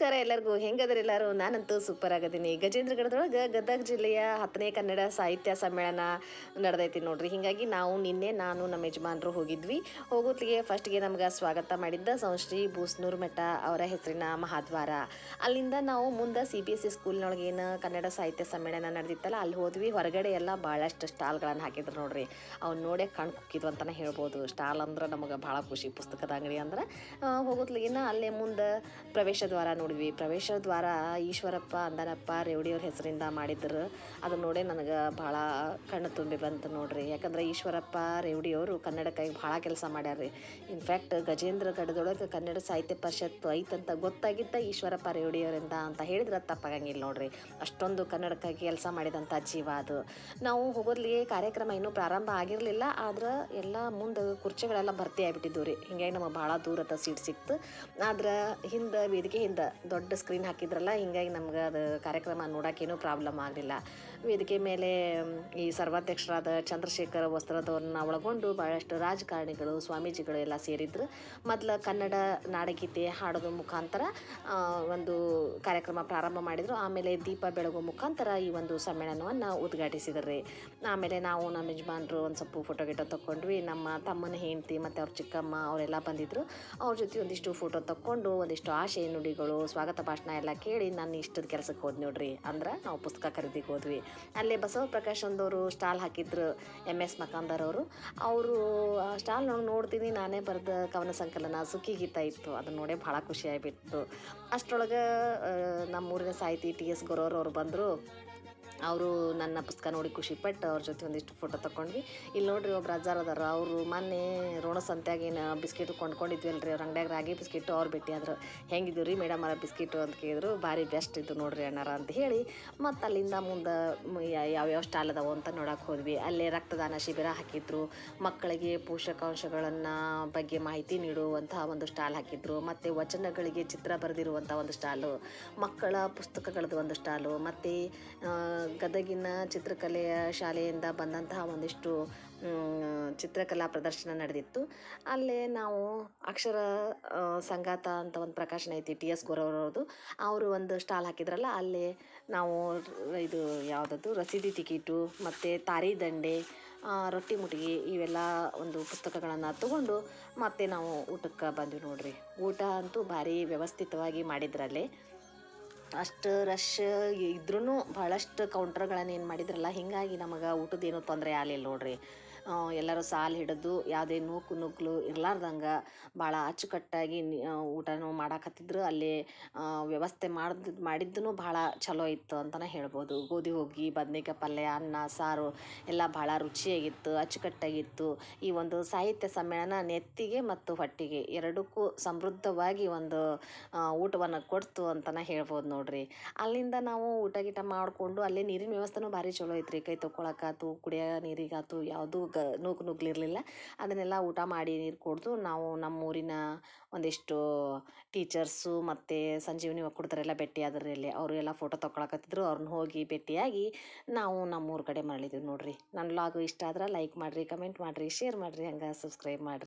ನಮಸ್ಕಾರ ಎಲ್ಲರಿಗೂ. ಹೆಂಗದ್ರೆ ಎಲ್ಲರೂ? ನಾನಂತೂ ಸೂಪರ್ ಆಗದೀನಿ. ಗಜೇಂದ್ರಗಢದೊಳಗೆ ಗದಗ ಜಿಲ್ಲೆಯ ಹತ್ತನೇ ಕನ್ನಡ ಸಾಹಿತ್ಯ ಸಮ್ಮೇಳನ ನಡೆದೈತಿ ನೋಡ್ರಿ. ಹೀಗಾಗಿ ನಾವು ನಿನ್ನೆ ನಾನು ನಮ್ಮ ಯಜಮಾನರು ಹೋಗಿದ್ವಿ. ಹೋಗೋತ್ಲಿಗೆ ಫಸ್ಟ್ಗೆ ನಮ್ಗೆ ಸ್ವಾಗತ ಮಾಡಿದ್ದ ಸಂಶ್ರೀ ಬೂಸ್ನೂರ್ ಮಠ ಅವರ ಹೆಸರಿನ ಮಹಾದ್ವಾರ. ಅಲ್ಲಿಂದ ನಾವು ಮುಂದೆ ಸಿ ಬಿ ಎಸ್ ಸಿ ಸ್ಕೂಲ್ನೊಳಗೆ ಏನು ಕನ್ನಡ ಸಾಹಿತ್ಯ ಸಮ್ಮೇಳನ ನಡೆದಿತ್ತಲ್ಲ, ಅಲ್ಲಿ ಹೋದ್ವಿ. ಹೊರಗಡೆ ಎಲ್ಲ ಭಾಳಷ್ಟು ಸ್ಟಾಲ್ಗಳನ್ನು ಹಾಕಿದ್ರು ನೋಡ್ರಿ. ಅವ್ನು ನೋಡೇ ಕಣ್ ಕುಕ್ಕಿದ್ವು ಅಂತಲೇ ಹೇಳ್ಬೋದು. ಸ್ಟಾಲ್ ಅಂದ್ರೆ ನಮಗೆ ಭಾಳ ಖುಷಿ ಪುಸ್ತಕದ ಅಂಗಡಿ ಅಂದ್ರೆ. ಹೋಗೋತ್ಲಿಗಿನ ಅಲ್ಲೇ ಮುಂದೆ ಪ್ರವೇಶ ದ್ವಾರ ನೋಡಿದ್ವಿ. ಪ್ರವೇಶ ದ್ವಾರ ಈಶ್ವರಪ್ಪ ಅಂದನಪ್ಪ ರೇವಡಿಯವ್ರ ಹೆಸರಿಂದ ಮಾಡಿದ್ರು. ಅದನ್ನು ನೋಡೇ ನನಗೆ ಭಾಳ ಕಣ್ಣು ತುಂಬಿ ಬಂತು ನೋಡ್ರಿ. ಯಾಕಂದ್ರೆ ಈಶ್ವರಪ್ಪ ರೇವಡಿಯವರು ಕನ್ನಡಕ್ಕಾಗಿ ಭಾಳ ಕೆಲಸ ಮಾಡ್ಯಾರ ರೀ ಇನ್ಫ್ಯಾಕ್ಟ್ ಗಜೇಂದ್ರ ಗಡದೊಳಗೆ ಕನ್ನಡ ಸಾಹಿತ್ಯ ಪರಿಷತ್ ಐತಂತ ಗೊತ್ತಾಗಿದ್ದ ಈಶ್ವರಪ್ಪ ರೇವಡಿಯವರಿಂದ ಅಂತ ಹೇಳಿದ್ರೆ ತಪ್ಪಾಗಂಗಿಲ್ಲ ನೋಡ್ರಿ. ಅಷ್ಟೊಂದು ಕನ್ನಡಕ್ಕಾಗಿ ಕೆಲಸ ಮಾಡಿದಂಥ ಜೀವ ಅದು. ನಾವು ಹೋಗೋದ್ಲಿಗೆ ಕಾರ್ಯಕ್ರಮ ಇನ್ನೂ ಪ್ರಾರಂಭ ಆಗಿರಲಿಲ್ಲ, ಆದ್ರೆ ಎಲ್ಲ ಮುಂದೆ ಕುರ್ಚಿಗಳೆಲ್ಲ ಭರ್ತಿ ಆಗಿಬಿಟ್ಟಿದ್ವು ರೀ. ಹಿಂಗಾಗಿ ನಮಗೆ ಭಾಳ ದೂರದ ಸೀಟ್ ಸಿಕ್ತು. ಆದ್ರೆ ಹಿಂದೆ ವೇದಿಕೆ ಹಿಂದೆ ದೊಡ್ಡ ಸ್ಕ್ರೀನ್ ಹಾಕಿದ್ರಲ್ಲ, ಹಿಂಗಾಗಿ ನಮ್ಗೆ ಅದು ಕಾರ್ಯಕ್ರಮ ನೋಡೋಕ್ಕೇನೂ ಪ್ರಾಬ್ಲಮ್ ಆಗಲಿಲ್ಲ. ವೇದಿಕೆ ಮೇಲೆ ಈ ಸರ್ವಾಧ್ಯಕ್ಷರಾದ ಚಂದ್ರಶೇಖರ ವಸ್ತ್ರದವ್ರನ್ನ ಒಳಗೊಂಡು ಭಾಳಷ್ಟು ರಾಜಕಾರಣಿಗಳು, ಸ್ವಾಮೀಜಿಗಳು ಎಲ್ಲ ಸೇರಿದ್ರು. ಮೊದಲು ಕನ್ನಡ ನಾಡಗೀತೆ ಹಾಡೋದ್ರ ಮುಖಾಂತರ ಒಂದು ಕಾರ್ಯಕ್ರಮ ಪ್ರಾರಂಭ ಮಾಡಿದರು. ಆಮೇಲೆ ದೀಪ ಬೆಳಗೋ ಮುಖಾಂತರ ಈ ಒಂದು ಸಮ್ಮೇಳನವನ್ನು ಉದ್ಘಾಟಿಸಿದರು. ಆಮೇಲೆ ನಾವು ನಮ್ಮ ಯಜಮಾನರು ಒಂದು ಸ್ವಲ್ಪ ಫೋಟೋ ಗಿಟೋ ತೊಗೊಂಡ್ವಿ ನಮ್ಮ ತಮ್ಮನ ಹೆಂಡತಿ ಮತ್ತು ಅವ್ರ ಚಿಕ್ಕಮ್ಮ ಅವರೆಲ್ಲ ಬಂದಿದ್ದರು ಅವ್ರ ಜೊತೆ ಒಂದಿಷ್ಟು ಫೋಟೋ ತಕ್ಕೊಂಡು ಒಂದಿಷ್ಟು ಆಶೆ, ನುಡಿಗಳು, ಸ್ವಾಗತ ಭಾಷಣ ಎಲ್ಲ ಕೇಳಿ ನಾನು ಇಷ್ಟದ ಕೆಲಸಕ್ಕೆ ಹೋದ್ ನೋಡ್ರಿ ಅಂದ್ರೆ ನಾವು ಪುಸ್ತಕ ಖರೀದಿಗೆ ಹೋದ್ವಿ. ಅಲ್ಲೇ ಬಸವ ಪ್ರಕಾಶ್ ಅಂದವರು ಸ್ಟಾಲ್ ಹಾಕಿದ್ರು ಎಂ ಎಸ್ ಮಕಾಂದರ್ ಅವರು. ಅವರು ಸ್ಟಾಲ್ ನೋಡಿ ನೋಡ್ತೀನಿ, ನಾನೇ ಬರೆದ ಕವನ ಸಂಕಲನ ಸುಖಿ ಗೀತ ಇತ್ತು. ಅದನ್ನ ನೋಡೇ ಭಾಳ ಖುಷಿ ಆಗಿಬಿಟ್ಟು ಅಷ್ಟರೊಳಗೆ ನಮ್ಮೂರಿನ ಸಾಹಿತಿ ಟಿ ಎಸ್ ಗೊರೋರವ್ರು ಬಂದರು. ಅವರು ನನ್ನ ಪುಸ್ತಕ ನೋಡಿ ಖುಷಿಪಟ್ಟು ಅವ್ರ ಜೊತೆ ಒಂದಿಷ್ಟು ಫೋಟೋ ತಗೊಂಡ್ವಿ ಇಲ್ಲಿ ನೋಡ್ರಿ ಒಬ್ರು ಅಜ್ಜಾರ ಅದಾರ ಅವರು ಮೊನ್ನೆ ರೋಣ ಸಂತ್ಯಾಗಿನ ಬಿಸ್ಕಿಟ್ ಕೊಂಡ್ಕೊಂಡಿದ್ವಿ ಅಲ್ರಿ ಅವ್ರ ಅಂಗಡಿಯಾಗ ರಾಗಿ ಬಿಸ್ಕಿಟ್ಟು ಅವ್ರು ಭೇಟಿ ಆದ್ರು ಹೆಂಗಿದ್ದು ರೀ ಮೇಡಮ್ ಅವರ ಬಿಸ್ಕಿಟು ಅಂತ ಕೇಳಿದ್ರು, ಭಾರಿ ಬೆಸ್ಟ್ ಇದ್ದು ನೋಡ್ರಿ ಅಣ್ಣಾರ ಅಂತ ಹೇಳಿ. ಮತ್ತು ಅಲ್ಲಿಂದ ಮುಂದೆ ಯಾವ್ಯಾವ ಸ್ಟಾಲ್ ಅದಾವು ಅಂತ ನೋಡಕ್ಕೆ ಹೋದ್ವಿ. ಅಲ್ಲಿ ರಕ್ತದಾನ ಶಿಬಿರ ಹಾಕಿದ್ರು, ಮಕ್ಕಳಿಗೆ ಪೋಷಕಾಂಶಗಳನ್ನು ಬಗ್ಗೆ ಮಾಹಿತಿ ನೀಡುವಂತಹ ಒಂದು ಸ್ಟಾಲ್ ಹಾಕಿದ್ರು, ಮತ್ತು ವಚನಗಳಿಗೆ ಚಿತ್ರ ಬರೆದಿರುವಂಥ ಒಂದು ಸ್ಟಾಲು ಮಕ್ಕಳ ಪುಸ್ತಕಗಳದ್ದು ಒಂದು ಸ್ಟಾಲು ಮತ್ತು ಗದಗಿನ ಚಿತ್ರಕಲೆಯ ಶಾಲೆಯಿಂದ ಬಂದಂತಹ ಒಂದಿಷ್ಟು ಚಿತ್ರಕಲಾ ಪ್ರದರ್ಶನ ನಡೆದಿತ್ತು. ಅಲ್ಲೇ ನಾವು ಅಕ್ಷರ ಸಂಗಾತ ಅಂತ ಒಂದು ಪ್ರಕಾಶನ ಐತಿ ಟಿ ಎಸ್ ಗೊರವರವ್ರದ್ದು ಅವರು ಒಂದು ಸ್ಟಾಲ್ ಹಾಕಿದ್ರಲ್ಲ, ಅಲ್ಲೇ ನಾವು ಇದು ಯಾವುದದು, ರಸೀದಿ ಟಿಕೀಟು, ಮತ್ತು ತಾರಿ ದಂಡೆ ರೊಟ್ಟಿ ಮುಟ್ಗಿ ಇವೆಲ್ಲ ಒಂದು ಪುಸ್ತಕಗಳನ್ನು ತಗೊಂಡು ಮತ್ತೆ ನಾವು ಊಟಕ್ಕೆ ಬಂದ್ವಿ ನೋಡ್ರಿ. ಊಟ ಅಂತೂ ಭಾರಿ ವ್ಯವಸ್ಥಿತವಾಗಿ ಮಾಡಿದ್ರಲ್ಲಿ. ಅಷ್ಟು ರಶ್ ಇದ್ರೂ ಭಾಳಷ್ಟು ಕೌಂಟರ್ಗಳನ್ನು ಏನು ಮಾಡಿದ್ರಲ್ಲ ಹೀಗಾಗಿ ನಮಗೆ ಊಟದ್ದೇನು ತೊಂದರೆ ಆಗಲಿಲ್ಲ ನೋಡ್ರಿ. ಎಲ್ಲರೂ ಸಾಲು ಹಿಡಿದು ಯಾವುದೇ ನೂಕು ನುಗ್ಗಲು ಇರ್ಲಾರ್ದಂಗೆ ಭಾಳ ಅಚ್ಚುಕಟ್ಟಾಗಿ ಊಟನೂ ಮಾಡಾಕತ್ತಿದ್ರು. ಅಲ್ಲಿ ವ್ಯವಸ್ಥೆ ಮಾಡಿದ್ ಮಾಡಿದ್ದೂ ಭಾಳ ಚಲೋ ಇತ್ತು ಅಂತಲೇ ಹೇಳ್ಬೋದು. ಗೋಧಿ ಹೋಗಿ ಬದ್ನೆಕಾಯಿ ಪಲ್ಯ, ಅನ್ನ, ಸಾರು ಎಲ್ಲ ಭಾಳ ರುಚಿಯಾಗಿತ್ತು, ಅಚ್ಚುಕಟ್ಟಾಗಿತ್ತು. ಈ ಒಂದು ಸಾಹಿತ್ಯ ಸಮ್ಮೇಳನ ನೆತ್ತಿಗೆ ಮತ್ತು ಹೊಟ್ಟೆಗೆ ಎರಡಕ್ಕೂ ಸಮೃದ್ಧವಾಗಿ ಒಂದು ಊಟವನ್ನು ಕೊಡ್ತು ಅಂತಲೇ ಹೇಳ್ಬೋದು ನೋಡ್ರಿ. ಅಲ್ಲಿಂದ ನಾವು ಊಟ ಗೀಟ ಮಾಡಿಕೊಂಡು ಅಲ್ಲೇ ನೀರಿನ ವ್ಯವಸ್ಥೆನೂ ಭಾರಿ ಚಲೋ ಐತ್ರಿ. ಕೈ ತೊಗೊಳಕಾತು ಕುಡಿಯೋ ನೀರಿಗಾತು ಯಾವುದೂ ನೂಕು ನುಗ್ಲಿರಲಿಲ್ಲ ಅದನ್ನೆಲ್ಲ ಊಟ ಮಾಡಿ ನೀರು ಕುಡಿದು ನಾವು ನಮ್ಮೂರಿನ ಒಂದಿಷ್ಟು ಟೀಚರ್ಸು ಮತ್ತು ಸಂಜೀವನಿ ಒಕ್ಕೂಟದವರೆಲ್ಲ ಭೇಟಿ ಆದ್ರಿ ಅಲ್ಲಿ ಅವರು ಎಲ್ಲ ಫೋಟೋ ತೊಗೊಳಕತ್ತಿದ್ರು ಅವ್ರನ್ನ ಹೋಗಿ ಭೇಟಿಯಾಗಿ ನಾವು ನಮ್ಮೂರ ಕಡೆ ಮರಳಿದ್ವಿ ನೋಡಿರಿ. ನನ್ನ ಲಾಗು ಇಷ್ಟ ಆದ್ರೆ ಲೈಕ್ ಮಾಡಿರಿ ಕಮೆಂಟ್ ಮಾಡಿರಿ ಶೇರ್ ಮಾಡಿರಿ, ಹಂಗೆ ಸಬ್ಸ್ಕ್ರೈಬ್ ಮಾಡಿರಿ.